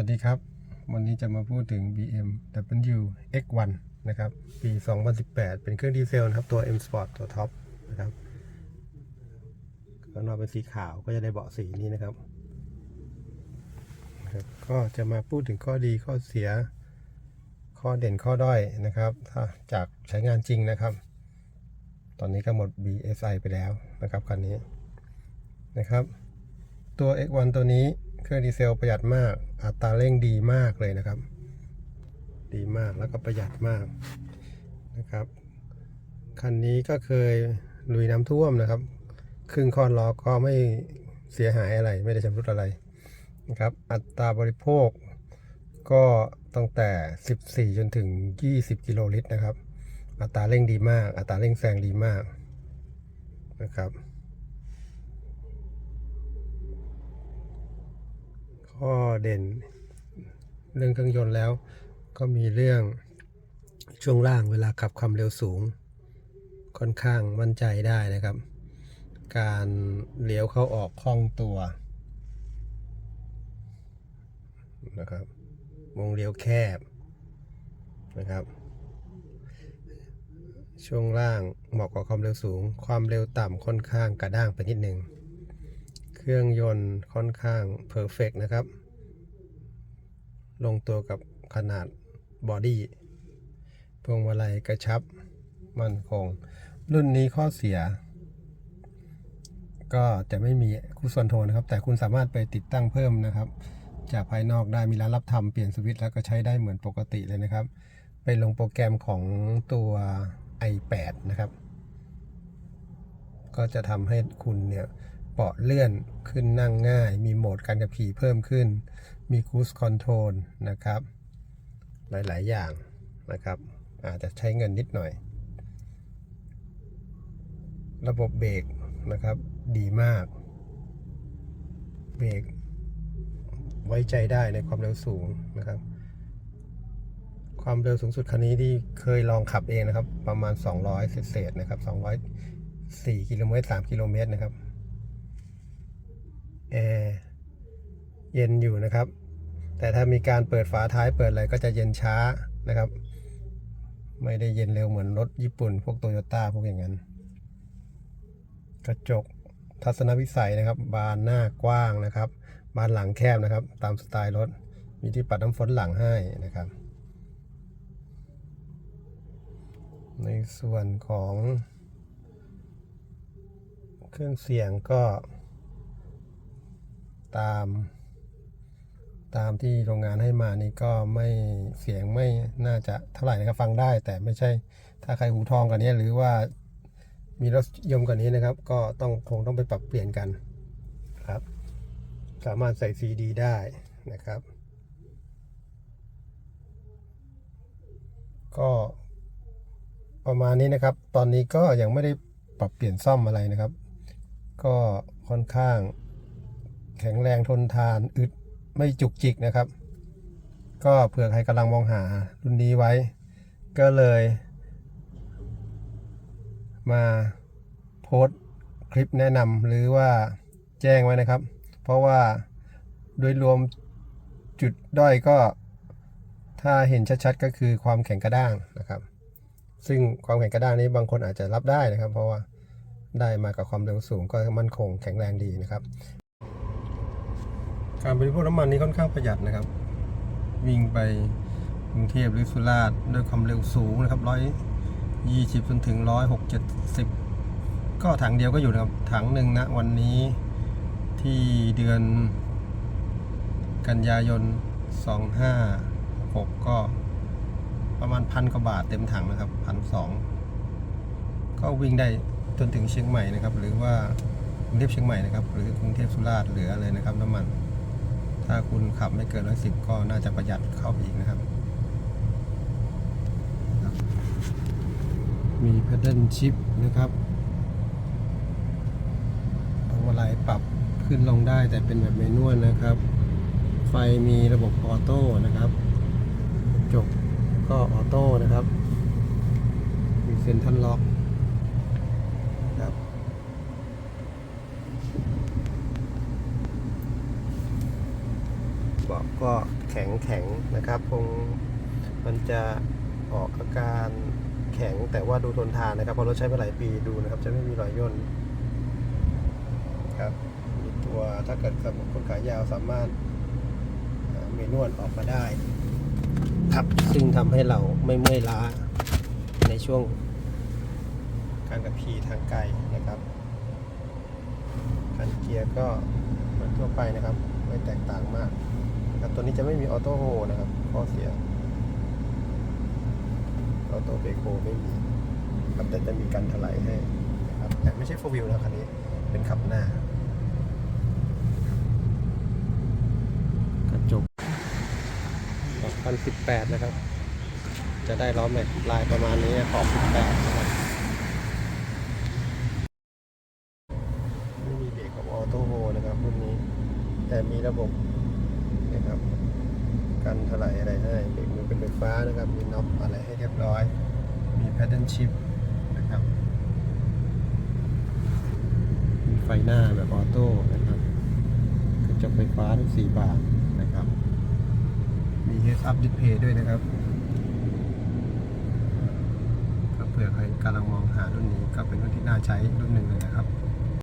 วัสดีครับ วันนี้จะมาพูดถึง BMW X1 นะครับ ปี 2018 เป็นเครื่องดีเซลนะครับ ตัว M Sport ตัวท็อปนะครับข้างนอกเป็นสีขาวก็จะได้เบาะสีนี้นะครับนะครับ ก็จะมาพูดถึงข้อดีข้อเสีย ข้อเด่นข้อด้อยนะครับ ถ้าจากใช้งานจริงนะครับ ตอนนี้ก็หมด BSI ไปแล้วนะครับคันนี้นะครับ ตัว X1 ตัวนี้ เครื่องดีเซลประหยัดมาก อัตราเร่งดีมากเลยนะครับ ดีมากแล้วก็ประหยัดมากนะครับ คันนี้ก็เคยลุยน้ำท่วมนะครับ ครึ่งคอนล้อก็ไม่เสียหายอะไร ไม่ได้ชำรุดอะไรนะครับ อัตราบริโภคก็ตั้งแต่ 14 จนถึง 20 กิโลลิตรนะครับ อัตราเร่งดีมาก อัตราเร่งแซงดีมากนะครับ ข้อเด่น เรื่องเครื่องยนต์แล้ว ก็มีเรื่องช่วงล่างเวลาขับความเร็วสูง ค่อนข้างมั่นใจได้นะครับ การเลี้ยวเข้าออกคล่องตัวนะครับวงเลี้ยวแคบนะครับ ช่วงล่างเหมาะกับความเร็วสูง ความเร็วต่ำค่อนข้างกระด้างไปนิดนึง เครื่องยนต์ค่อนข้างเพอร์เฟกนะครับ ลงตัวกับขนาดบอดี้พวงมาลัยกระชับมั่นคง รุ่นนี้ข้อเสีย ก็จะไม่มีคู่ส่วนโทนนะครับ แต่คุณสามารถไปติดตั้งเพิ่มนะครับ จากภายนอกได้มีร้านรับทำเปลี่ยนสวิตช์แล้วก็ใช้ได้เหมือนปกติเลยนะครับ ไปลงโปรแกรมของตัว i8 นะครับ ก็จะทำให้คุณเนี่ย เบาะเลื่อนขึ้นนั่งง่าย มีโหมดการขับขี่เพิ่มขึ้น มีคูสคอนโทรลนะครับ หลาย ๆ อย่างนะครับ อาจจะใช้เงินนิดหน่อย ระบบเบรกนะครับ ดีมาก เบรกไว้ใจได้ในความเร็วสูงนะครับ ความเร็วสูงสุดคันนี้ที่เคยลองขับเองนะครับ ประมาณ 200 เศษๆนะครับ 204 กิโลเมตร3กิโลเมตรนะครับ แอร์เย็นอยู่นะครับ แต่ถ้ามีการเปิดฝาท้ายเปิดอะไรก็จะเย็นช้านะครับ ไม่ได้เย็นเร็วเหมือนรถญี่ปุ่น พวกโตโยต้าพวกอย่างนั้น กระจกทัศนวิสัยนะครับ บานหน้ากว้างนะครับ บานหลังแคบนะครับ ตามสไตล์รถ มีที่ปัดน้ำฝนหลังให้นะครับ ในส่วนของเครื่องเสียงก็ ตาม ตามที่โรงงานให้มานี่ก็ไม่เสียงไม่น่าจะเท่าไหร่นะครับฟังได้ แต่ไม่ใช่ถ้าใครหูทองกันนี้หรือว่ามีรสยมกันนี้นะครับ ก็ต้องคงต้องไปปรับเปลี่ยนกันครับ สามารถใส่ซีดีได้นะครับ ก็ประมาณนี้นะครับ ตอนนี้ก็ยังไม่ได้ปรับเปลี่ยนซ่อมอะไรนะครับ ก็ค่อนข้าง แข็งแรงทนทานอึดไม่จุกจิกนะครับ ก็เผื่อใครกำลังมองหารุ่นนี้ไว้ ก็เลย มาโพสต์คลิปแนะนำหรือว่าแจ้งไว้นะครับ เพราะว่าโดยรวมจุดด้อยก็ถ้าเห็นชัดๆก็คือความแข็งกระด้างนะครับ ซึ่งความแข็งกระด้างนี้บางคนอาจจะรับได้นะครับ เพราะว่าได้มากับความเร็วสูงก็มั่นคงแข็งแรงดีนะครับ การบริโภคน้ำมันนี้ค่อนข้างประหยัดนะครับ วิ่งไปกรุงเทพหรือสุราษฎร์ด้วยความเร็วสูงนะครับร้อยยี่สิบจนถึงร้อยหกเจ็ดสิบก็ถังเดียวก็อยู่นะครับถังหนึ่งนะวันนี้ที่เดือน กันยายนสองห้าหกก็ประมาณพันกว่าบาทเต็มถังนะครับพันสองก็วิ่งได้จนถึงเชียงใหม่นะครับ หรือว่ากรุงเทพเชียงใหม่นะครับ หรือกรุงเทพสุราษฎร์เหลือเลยนะครับ น้ำมัน ถ้าคุณขับไม่เกินร้อยสิบก็น่าจะประหยัดเข้าไปอีกนะครับ มีเพด a ลชิปนะครับพวงมาลัยปรับขึ้นลงได้แต่เป็นแบบเมนวลนะครับ ไฟมีระบบออโต้นะครับจกก็ออโต้นะครับ มีเซ็นทรัลล็อกครับ เบาะก็ แข็งแข็งนะครับคงมันจะออกอาการแข็งแต่ว่าดูทนทานนะครับเพราะรถใช้มาหลายปีดูนะครับ จะไม่มีรอยย่นครับมีตัวถ้าเกิดสำหรับคนขายาวสามารถเอ่อเมนวลออกมาได้ครับซึ่งทำให้เราไม่เมื่อยล้าในช่วงการขับขี่ทางไกลนะครับคันเกียร์ก็เหมือนทั่วไปนะครับ ไม่แตกต่างมาก ครับตัวนี้จะไม่มีออโต้โฮนะครับข้อเสียออโต้เบรกโฮไม่มีครับแต่จะมีกันถลายให้นะครับแต่ไม่ใช่โฟวิลนะคันนี้เป็นขับหน้ากระจก2018 นะครับ จะได้ล้อแม็กลายประมาณนี้ขอบ 18 นะครับไม่มีเบรกของออโต้โฮนะครับรุ่นนี้ แต่มีระบบนะครับ กันถลายอะไรให้เบรกมือเป็นไฟฟ้านะครับ มีน็อปอะไรให้เรียบร้อย มีแพดเดิลชิพนะครับ มีไฟหน้าแบบออโต้นะครับกระจกไฟฟ้าทั้งสี่บานนะครับ มี heads up display ด้วยนะครับก็เผื่อใครกำลังมองหารุ่นนี้ก็เป็นรุ่นที่น่าใช้รุ่นหนึ่งเลยนะครับ